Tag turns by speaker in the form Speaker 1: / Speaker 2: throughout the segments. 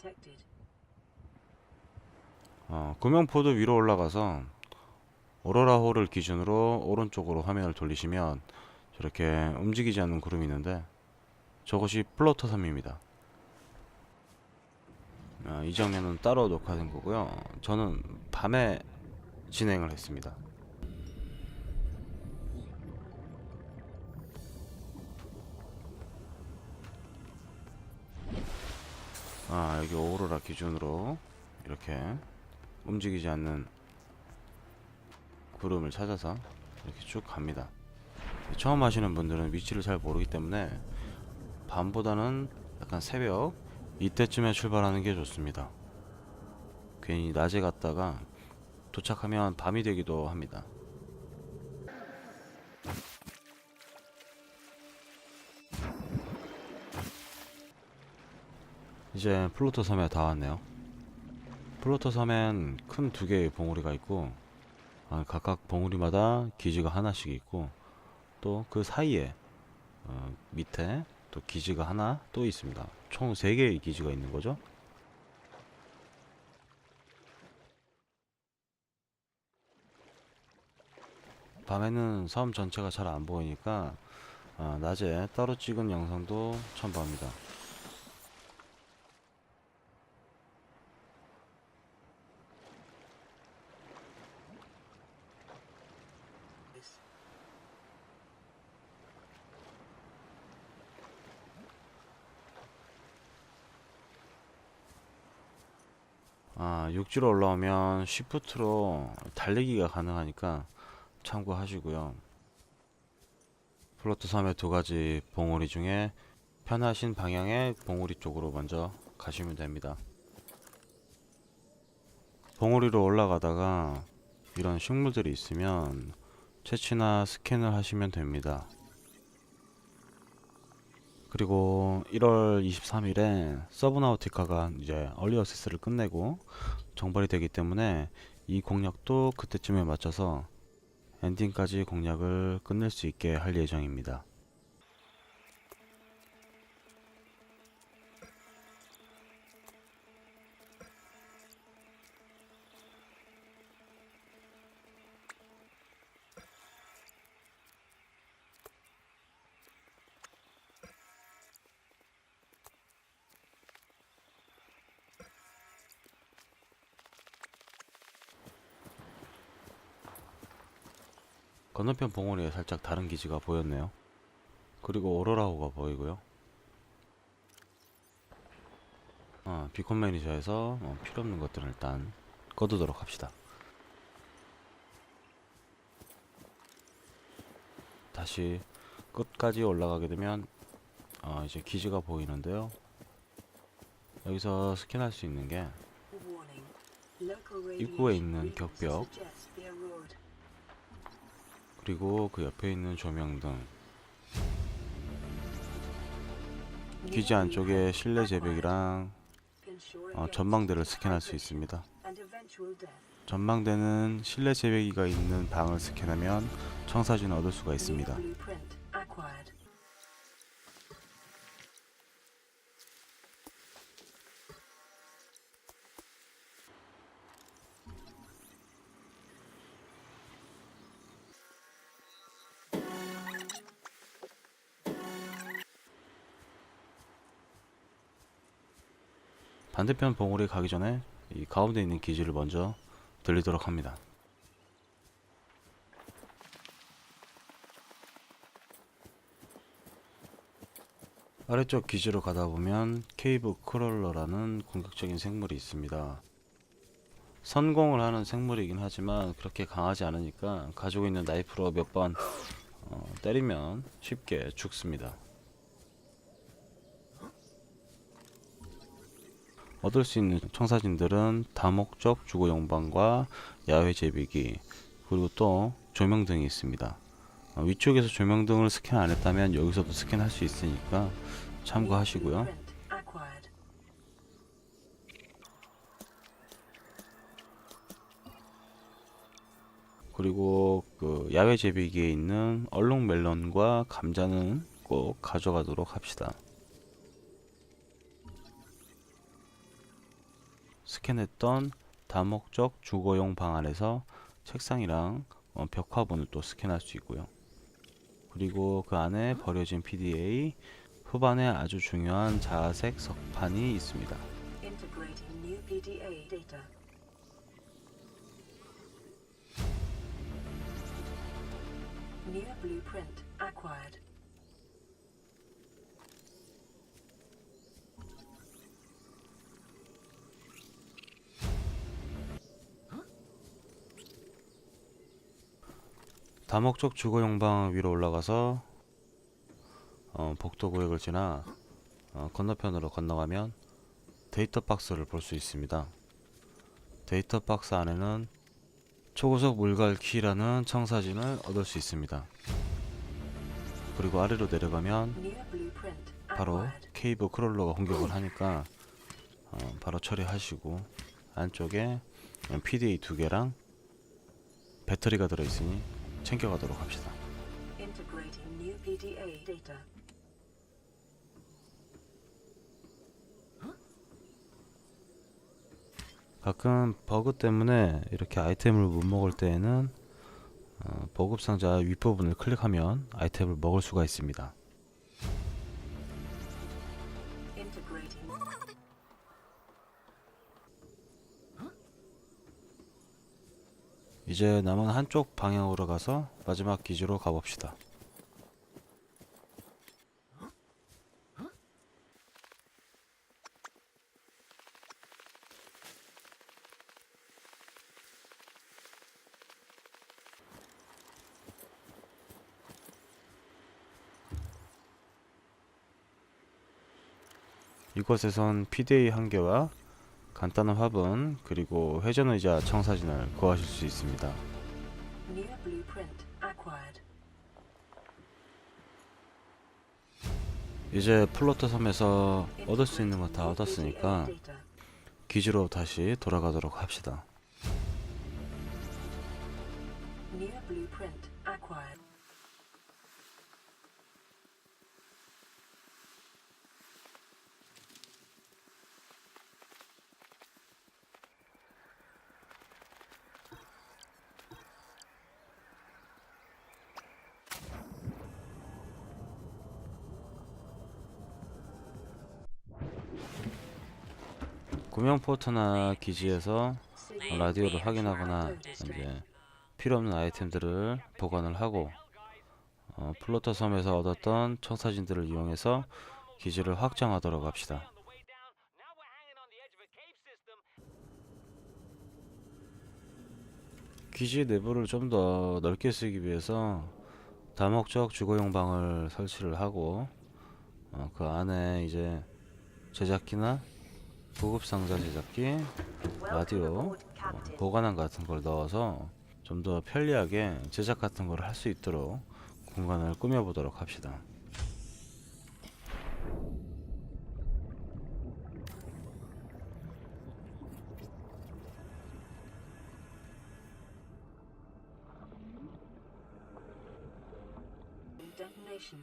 Speaker 1: detected.
Speaker 2: 어, 구명포도 위로 올라가서 오로라호를 기준으로 오른쪽으로 화면을 돌리시면 저렇게 움직이지 않는 구름이 있는데 저것이 플로터 섬입니다. 아, 이 장면은 따로 녹화된 거고요. 저는 밤에 진행을 했습니다. 아 여기 오로라 기준으로 이렇게 움직이지 않는 구름을 찾아서 이렇게 쭉 갑니다. 처음 하시는 분들은 위치를 잘 모르기 때문에 밤보다는 약간 새벽 이때쯤에 출발하는 게 좋습니다. 괜히 낮에 갔다가 도착하면 밤이 되기도 합니다. 이제 플루토 섬에 다 왔네요. 플루토 섬엔 큰 두 개의 봉우리가 있고 아, 각각 봉우리마다 기지가 하나씩 있고 또 그 사이에 어, 밑에 또 기지가 하나 또 있습니다. 총 세 개의 기지가 있는 거죠. 밤에는 섬 전체가 잘 안 보이니까 아, 낮에 따로 찍은 영상도 첨부합니다. 육지로 올라오면 시프트로 달리기가 가능하니까 참고하시고요. 플로트 섬의 두 가지 봉우리 중에 편하신 방향의 봉우리 쪽으로 먼저 가시면 됩니다. 봉우리로 올라가다가 이런 식물들이 있으면 채취나 스캔을 하시면 됩니다. 그리고 1월 23일에 서브나우티카가 이제 얼리 어세스를 끝내고 정발이 되기 때문에 이 공략도 그때쯤에 맞춰서 엔딩까지 공략을 끝낼 수 있게 할 예정입니다. 건너편 봉우리에 살짝 다른 기지가 보였네요. 그리고 오로라호가 보이고요. 어, 비콘 매니저에서 어, 필요 없는 것들을 일단 꺼두도록 합시다. 다시 끝까지 올라가게 되면 어, 이제 기지가 보이는데요. 여기서 스캔할 수 있는 게 입구에 있는 격벽. 그리고 그 옆에 있는 조명등 기지 안쪽에 실내
Speaker 1: ensure
Speaker 2: 어, 전망대를 스캔할 수 있습니다. 전망대는 실내 제배기가 있는 방을 스캔하면 청사진을 얻을 수가 있습니다. 반대편 봉우리 가기 전에 이 가운데 있는 기지를 먼저 들리도록 합니다. 아래쪽 기지로 가다 보면 케이브 크롤러라는 공격적인 생물이 있습니다. 선공을 하는 생물이긴 하지만 그렇게 강하지 않으니까 가지고 있는 나이프로 몇번 어, 때리면 쉽게 죽습니다. 얻을 수 있는 청사진들은 다목적 주거 용방과 야외 제비기 그리고 또 조명 등이 있습니다. 어, 위쪽에서 조명 등을 스캔 안 했다면 여기서도 스캔할 수 있으니까 참고하시고요. 그리고 그 야외 제비기에 있는 얼룩 멜론과 감자는 꼭 가져가도록 합시다. 스캔했던 다목적 주거용 방 안에서 책상이랑 어, 벽 화분을 또 스캔할 수 있고요. 그리고 그 안에 버려진 PDA 후반에 아주 중요한 자색 석판이 있습니다. 다목적 주거 용 방 위로 올라가서 어, 복도 구역을 지나 어, 건너편으로 건너가면 데이터 박스를 볼 수 있습니다. 데이터 박스 안에는 초고속 물갈 키라는 청사진을 얻을 수 있습니다. 그리고 아래로 내려가면 바로. 케이브 크롤러가 공격을 하니까 어, 바로 처리하시고 안쪽에 PDA 두 개랑 배터리가 들어있으니 챙겨가도록 합시다.
Speaker 1: Integrating new PDA data.
Speaker 2: 가끔 버그 때문에 이렇게 아이템을 못 먹을 때에는 어, 보급 상자 윗부분을 클릭하면 아이템을 먹을 수가 있습니다. 이제 남은 한쪽 방향으로 가서 마지막 기지로 가봅시다. 이곳에선 PDA 한 개와 간단한 화분 그리고 회전의자 청사진을 구하실 수 있습니다. 이제 플로터 섬에서 얻을 수 있는 거 다 얻었으니까. 기지로 다시 돌아가도록 합시다. 구명 포트나 기지에서
Speaker 1: Signal
Speaker 2: 라디오를 확인하거나
Speaker 1: Bravo district.
Speaker 2: 이제 필요 없는 아이템들을 보관을 하고 어, 플로터 섬에서 얻었던 청사진들을 이용해서 기지를 확장하도록 합시다. 기지 내부를 좀 더 넓게 쓰기 위해서 다목적 주거용 방을 설치를 하고 어, 그 안에 이제 제작기나 구급 상자 제작기, 라디오, 어, 보관함 같은 걸 넣어서 좀 더 편리하게 제작 같은 걸 할 수 있도록 공간을 꾸며보도록 합시다.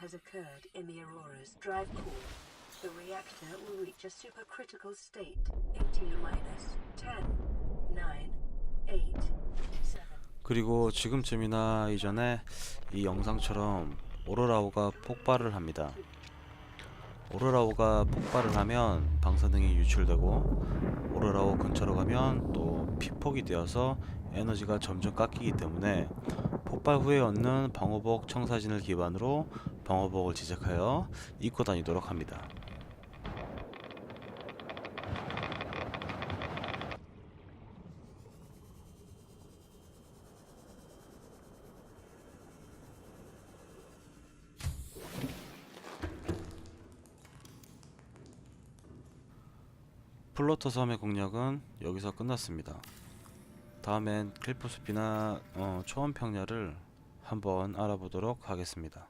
Speaker 1: Has occurred in the Aurora's drive core. The reactor will reach a supercritical state in T minus 10, 9, 8, 7.
Speaker 2: 그리고 지금쯤이나 이전에 이 영상처럼 오로라오가 폭발을 합니다. 오로라오가 폭발을 하면 방사능이 유출되고 오로라오 근처로 가면 또 피폭이 되어서 에너지가 점점 깎이기 때문에 폭발 후에 얻는 방호복 청사진을 기반으로 방호복을 제작하여 입고 다니도록 합니다. 플로터 섬의 공략은 여기서 끝났습니다. 다음엔 클리프 숲이나 어, 초원 평야를 한번 알아보도록 하겠습니다.